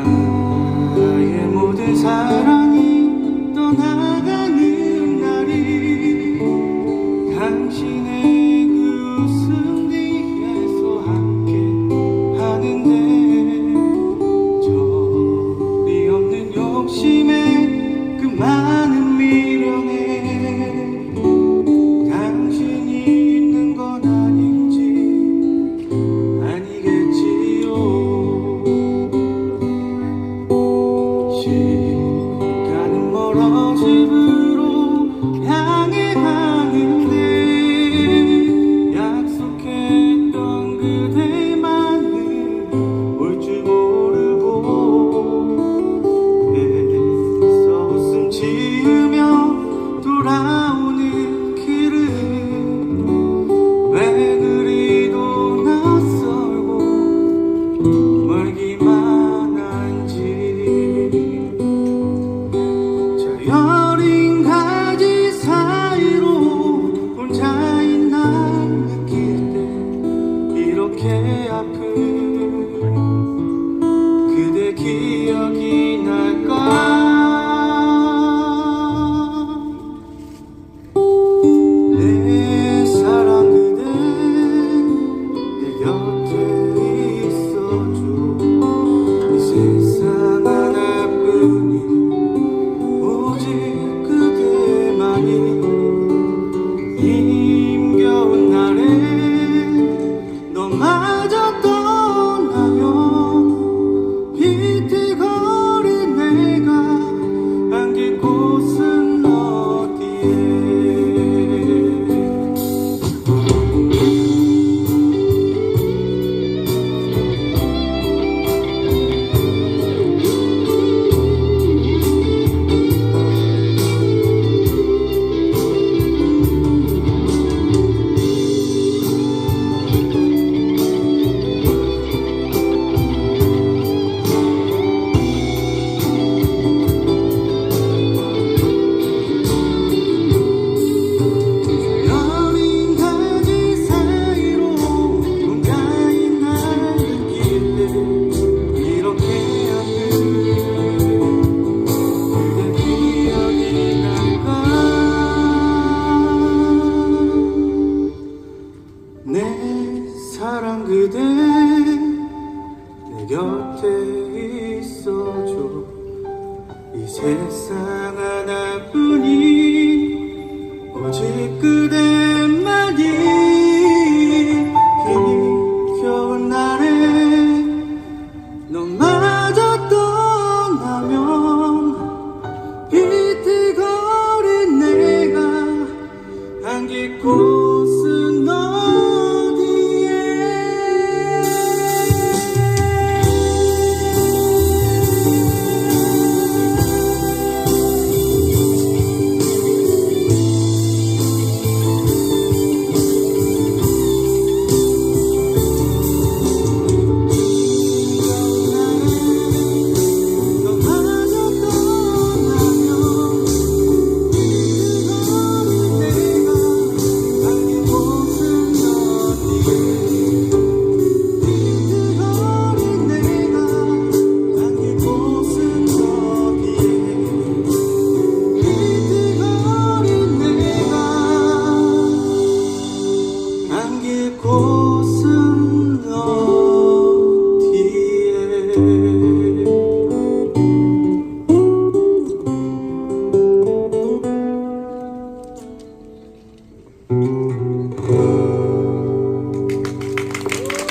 나의 모든 사랑이 떠나가는 날이 당신의 그 웃음 에서 함께 하는데 저리 없는 욕심 Mickey Mouse. 사랑 그대 내 곁에 있어줘. 이 세상 하나뿐인 오직 그대. 孤